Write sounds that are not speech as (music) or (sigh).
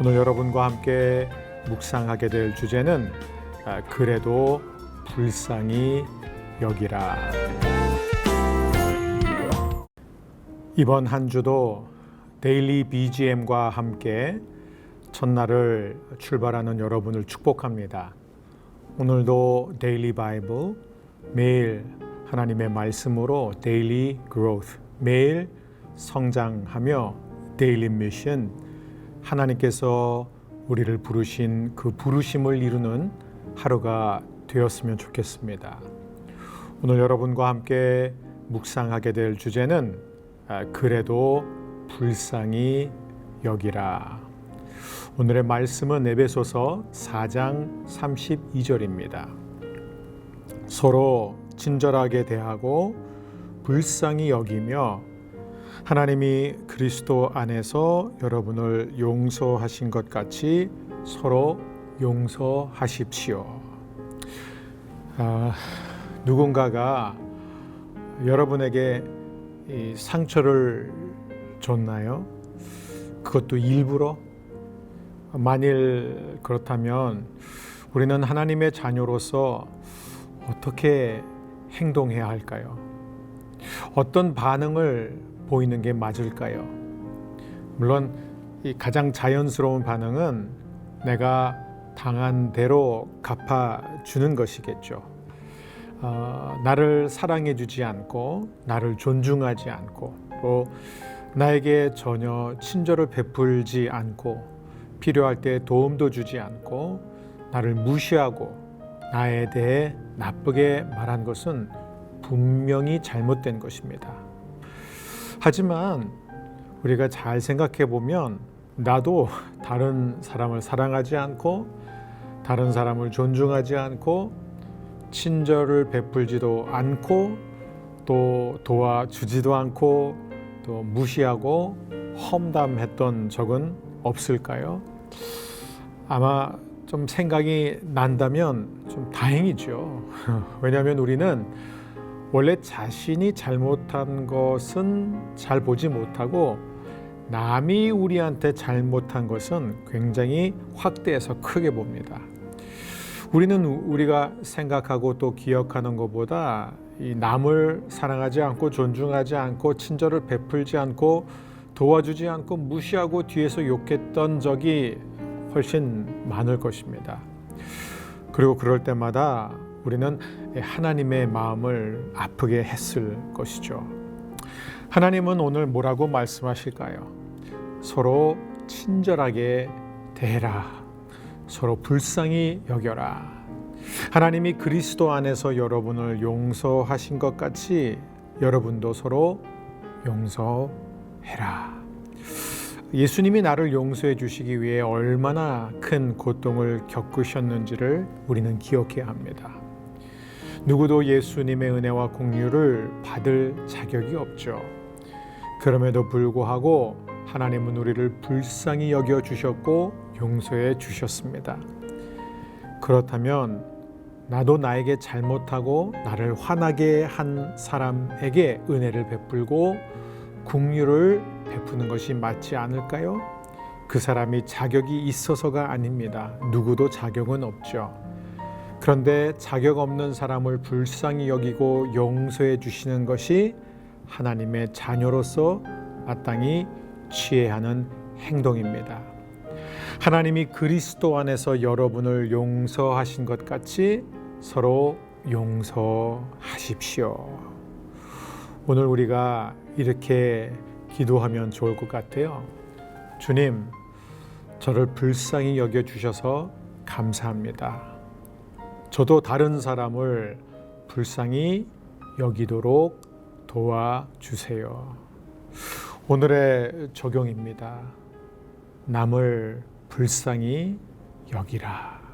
오늘 여러분과 함께 묵상하게 될 주제는 아, 그래도 불쌍히 여기라. 이번 한 주도 데일리 BGM과 함께 첫날을 출발하는 여러분을 축복합니다. 오늘도 데일리 바이블 매일 하나님의 말씀으로 데일리 그로스 매일 성장하며 데일리 미션 하나님께서 우리를 부르신 그 부르심을 이루는 하루가 되었으면 좋겠습니다. 오늘 여러분과 함께 묵상하게 될 주제는 아, 그래도 불쌍히 여기라. 오늘의 말씀은 에베소서 4장 32절입니다. 서로 친절하게 대하고 불쌍히 여기며 하나님이 그리스도 안에서 여러분을 용서하신 것 같이 서로 용서하십시오. 아, 누군가가 여러분에게 이 상처를 줬나요? 그것도 일부러? 만일 그렇다면 우리는 하나님의 자녀로서 어떻게 행동해야 할까요? 어떤 반응을 보이는 게 맞을까요? 물론 이 가장 자연스러운 반응은 내가 당한 대로 갚아주는 것이겠죠. 어, 나를 사랑해주지 않고 나를 존중하지 않고 또 나에게 전혀 친절을 베풀지 않고 필요할 때 도움도 주지 않고 나를 무시하고 나에 대해 나쁘게 말한 것은 분명히 잘못된 것입니다. 하지만 우리가 잘 생각해 보면 나도 다른 사람을 사랑하지 않고 다른 사람을 존중하지 않고 친절을 베풀지도 않고 또 도와주지도 않고 또 무시하고 험담했던 적은 없을까요? 아마 좀 생각이 난다면 좀 다행이죠. (laughs) 왜냐하면 우리는 원래 자신이 잘못한 것은 잘 보지 못하고 남이 우리한테 잘못한 것은 굉장히 확대해서 크게 봅니다. 우리는 우리가 생각하고 또 기억하는 것보다 이 남을 사랑하지 않고 존중하지 않고 친절을 베풀지 않고 도와주지 않고 무시하고 뒤에서 욕했던 적이 훨씬 많을 것입니다. 그리고 그럴 때마다 우리는 하나님의 마음을 아프게 했을 것이죠. 하나님은 오늘 뭐라고 말씀하실까요? 서로 친절하게 대해라. 서로 불쌍히 여겨라. 하나님이 그리스도 안에서 여러분을 용서하신 것 같이 여러분도 서로 용서해라. 예수님이 나를 용서해 주시기 위해 얼마나 큰 고통을 겪으셨는지를 우리는 기억해야 합니다. 누구도 예수님의 은혜와 공유를 받을 자격이 없죠. 그럼에도 불구하고 하나님은 우리를 불쌍히 여겨 주셨고 용서해 주셨습니다. 그렇다면 나도 나에게 잘못하고 나를 화나게 한 사람에게 은혜를 베풀고 국류를 베푸는 것이 맞지 않을까요? 그 사람이 자격이 있어서가 아닙니다. 누구도 자격은 없죠. 그런데 자격 없는 사람을 불쌍히 여기고 용서해 주시는 것이 하나님의 자녀로서 마땅히 취해야 하는 행동입니다. 하나님이 그리스도 안에서 여러분을 용서하신 것 같이 서로 용서하십시오. 오늘 우리가 이렇게 기도하면 좋을 것 같아요. 주님, 저를 불쌍히 여겨 주셔서 감사합니다. 저도 다른 사람을 불쌍히 여기도록 도와주세요. 오늘의 적용입니다. 남을 불쌍히 여기라.